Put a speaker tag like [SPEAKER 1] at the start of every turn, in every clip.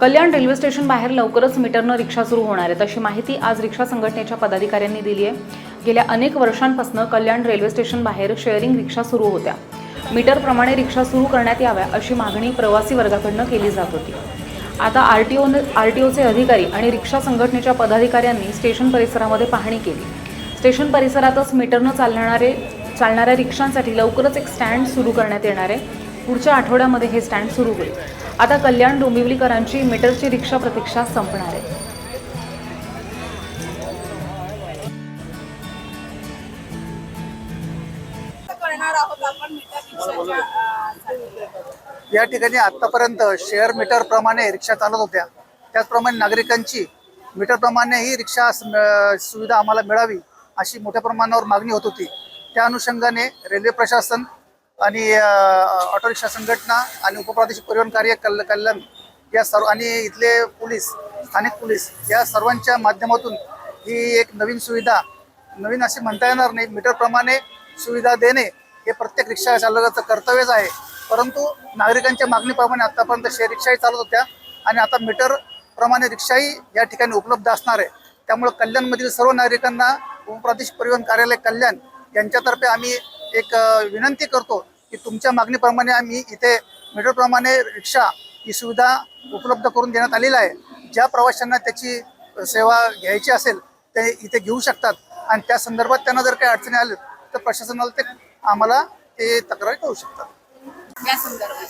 [SPEAKER 1] कल्याण railway station बाहेर लवकरच मीटरनं रिक्षा सुरू होणार आहे तशी माहिती आज रिक्षा संघटनेच्या पदाधिकाऱ्यांनी दिली आहे. गेल्या अनेक वर्षांपासून कल्याण रेल्वे स्टेशन बाहेर शेअरिंग रिक्षा सुरू होत्या. मीटरप्रमाणे रिक्षा सुरू करण्यात याव्या अशी मागणी प्रवासी वर्गाकडनं केली जात होती. आता आर टी ओने आर टी ओचे अधिकारी आणि रिक्षा संघटनेच्या पदाधिकाऱ्यांनी स्टेशन परिसरामध्ये पाहणी केली. स्टेशन परिसरातच मीटरनं चालणारे चालणाऱ्या रिक्षांसाठी लवकरच एक स्टँड सुरू करण्यात येणार आहे. पुढच्या आठवड्यामध्ये हे स्टँड सुरू होईल. आता कल्याण डोंबिवलीकरांची मीटरची रिक्षा प्रतीक्षा संपणार आहे.
[SPEAKER 2] या ठिकाणी आतापर्यंत शेअर मीटर प्रमाणे रिक्षा चालत होत्या. त्याचप्रमाणे नागरिकांची मीटर प्रमाणे ही रिक्षा सुविधा आम्हाला मिळावी अशी मोठ्या प्रमाणावर मागणी होत होती. त्या अनुषंगाने रेल्वे प्रशासन आणि ऑटोरिक्षा ऑटो रिक्षा संघटना आणि उपप्रादेशिक परिवहन कार्य कल कल्याण या सर्व आणि इथले पोलीस स्थानिक पोलीस या सर्वांच्या माध्यमातून ही एक नवीन सुविधा नवीन असे म्हणता येणार नाही मीटरप्रमाणे सुविधा देणे हे प्रत्येक रिक्षा चालकाचं कर्तव्यच आहे. परंतु नागरिकांच्या मागणीप्रमाणे आतापर्यंत शेअर रिक्षाही चालत होत्या आणि आता मीटरप्रमाणे रिक्षाही या ठिकाणी उपलब्ध असणार आहे. त्यामुळे कल्याणमधील सर्व नागरिकांना उपप्रादेशिक परिवहन कार्यालय कल्याण यांच्यातर्फे आम्ही एक विनंती करतो की तुमच्या मागणीप्रमाणे आम्ही इथे मीटरप्रमाणे रिक्षा ही सुविधा उपलब्ध करून देण्यात आलेली आहे. ज्या प्रवाशांना त्याची सेवा घ्यायची असेल ते इथे घेऊ शकतात. आणि त्या संदर्भात त्यांना जर काही अडचणी आल्या तर प्रशासनाला ते आम्हाला ते तक्रार करू शकतात.
[SPEAKER 3] या संदर्भात.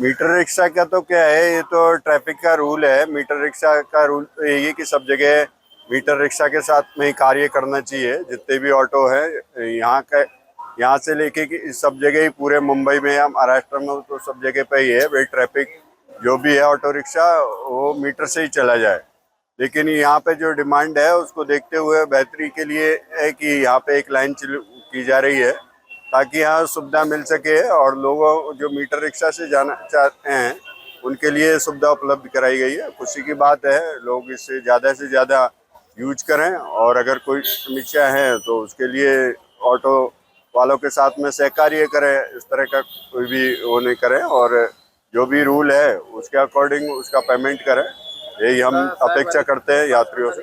[SPEAKER 4] मीटर रिक्शा का तो क्या है? ये तो ट्रैफिक का रूल है। मीटर रिक्शा का रूल यही है कि सब जगह मीटर रिक्शा के साथ में ही कार्य करना चाहिए, जितने भी ऑटो है, यहाँ का, यहाँ से लेके कि सब जगह ही पूरे मुंबई में या महाराष्ट्र में तो सब जगह पे ही है भाई ट्रैफ़िक जो भी है ऑटो रिक्शा, वो मीटर से ही चला जाए। लेकिन यहाँ पे जो डिमांड है, उसको देखते हुए बेहतरी के लिए है कि यहाँ पे एक लाइन की जा रही है, ताकि यहाँ सुविधा मिल सके और लोगों जो मीटर रिक्शा से जाना चाहते हैं, उनके लिए सुविधा उपलब्ध कराई गई है। खुशी की बात है, लोग इससे ज़्यादा से ज़्यादा यूज़ करें और अगर कोई समस्या है तो उसके लिए ऑटो वालों के साथ में सहकार्य करें इस तरह का कोई भी वो नहीं करें और जो भी रूल है उसके अकॉर्डिंग उसका पेमेंट करें। यही हम अपेक्षा करते हैं यात्रियों से।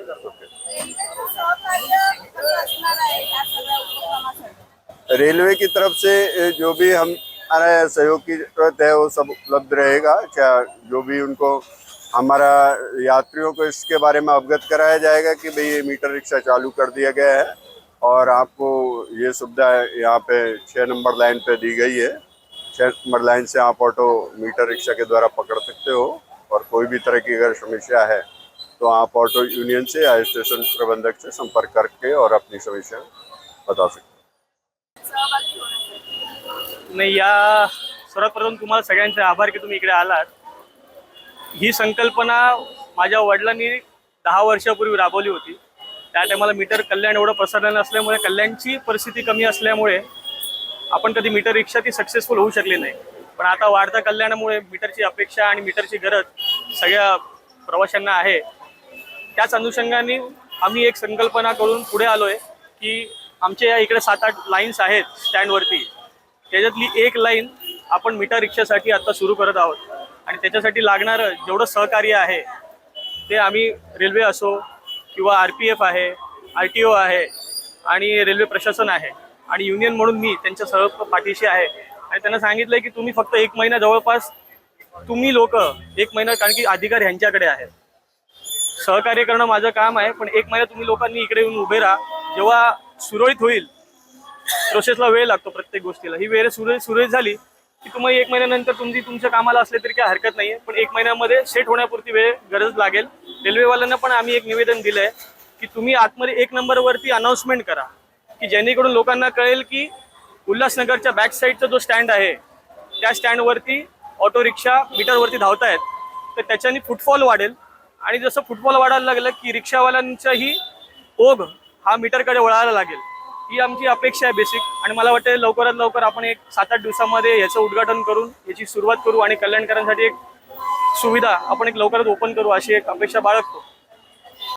[SPEAKER 4] रेलवे की तरफ़ से जो भी हम हमारा सहयोग की ज़रूरत है वो सब उपलब्ध रहेगा। क्या जो भी उनको हमारा यात्रियों को इसके बारे में अवगत कराया जाएगा कि भाई ये मीटर रिक्शा चालू कर दिया गया है और आपको ये सुविधा यहाँ पे छः नंबर लाइन पे दी गई है। छः नंबर लाइन से आप ऑटो मीटर रिक्शा के द्वारा पकड़ सकते हो और कोई भी तरह की अगर समस्या है तो आप ऑटो यूनियन से या स्टेशन प्रबंधक से संपर्क करके और अपनी समस्या बता सकते
[SPEAKER 5] नाही, या सर्वात प्रथम तुम्हाला सगळ्यांचे आभार की तुम्ही इकडे आलात. ही संकल्पना माझ्या वडिलांनी दहा वर्षापूर्वी राबवली होती. त्या टायमाला मीटर कल्याण एवढं प्रसारण नसल्यामुळे कल्याणची परिस्थिती कमी असल्यामुळे आपण कधी मीटर रिक्षा ती सक्सेसफुल होऊ शकली नाही. पण आता वाढत्या कल्याणामुळे मीटरची अपेक्षा आणि मीटरची गरज सगळ्या प्रवाशांना आहे. त्याच अनुषंगाने आम्ही एक संकल्पना करून पुढे आलो आहे की आमच्या या इकडे सात आठ लाईन्स आहेत स्टँडवरती त्याच्यातली एक लाईन आपण मीटर रिक्षासाठी आता सुरू करत आहोत. आणि त्याच्यासाठी लागणारं जेवढं सहकार्य आहे ते आम्ही रेल्वे असो किंवा आर पी एफ आहे आर टी ओ आहे आणि रेल्वे प्रशासन आहे आणि युनियन म्हणून मी त्यांच्या सर्व पाठीशी आहे. आणि त्यांना सांगितलं की तुम्ही फक्त एक महिना जवळपास तुम्ही लोक एक महिना कारण की अधिकार ह्यांच्याकडे आहेत. सहकार्य करणं माझं काम आहे पण एक महिना तुम्ही लोकांनी इकडे येऊन उभे राहा. जेव्हा सुरळीत होईल प्रोसेसला वेळ लागतो प्रत्येक गोष्टीला. ही वेळ सुरळीत सुरळीत झाली की तुम्ही एक महिन्यानंतर तुमची तुमच्या कामाला असले तरी काही हरकत नाही पण एक महिन्यामध्ये सेट होण्यापुरती वेळ गरज लागेल. रेल्वेवाल्यांना पण आम्ही एक निवेदन दिलं आहे की तुम्ही आतमध्ये एक नंबरवरती अनाऊन्समेंट करा. की जेणेकरून लोकांना कळेल की उल्हासनगरच्या बॅक साईडचा जो स्टँड आहे त्या स्टँडवरती ऑटो रिक्षा मीटरवरती धावतायत. तर त्याच्याने फुटफॉल वाढेल. आणि जसं फुटफॉल वाढायला लागलं की रिक्षावाल्यांचाही ओघ हा मीटरकडे वळायला लागेल. ही आमची अपेक्षा आहे बेसिक आणि मला वाटतं लवकरात लवकर आपण एक सात आठ दिवसामध्ये याचं उद्घाटन करून याची सुरुवात करू आणि कल्याणकरांसाठी एक सुविधा आपण एक लवकरात ओपन करू अशी एक अपेक्षा बाळगतो.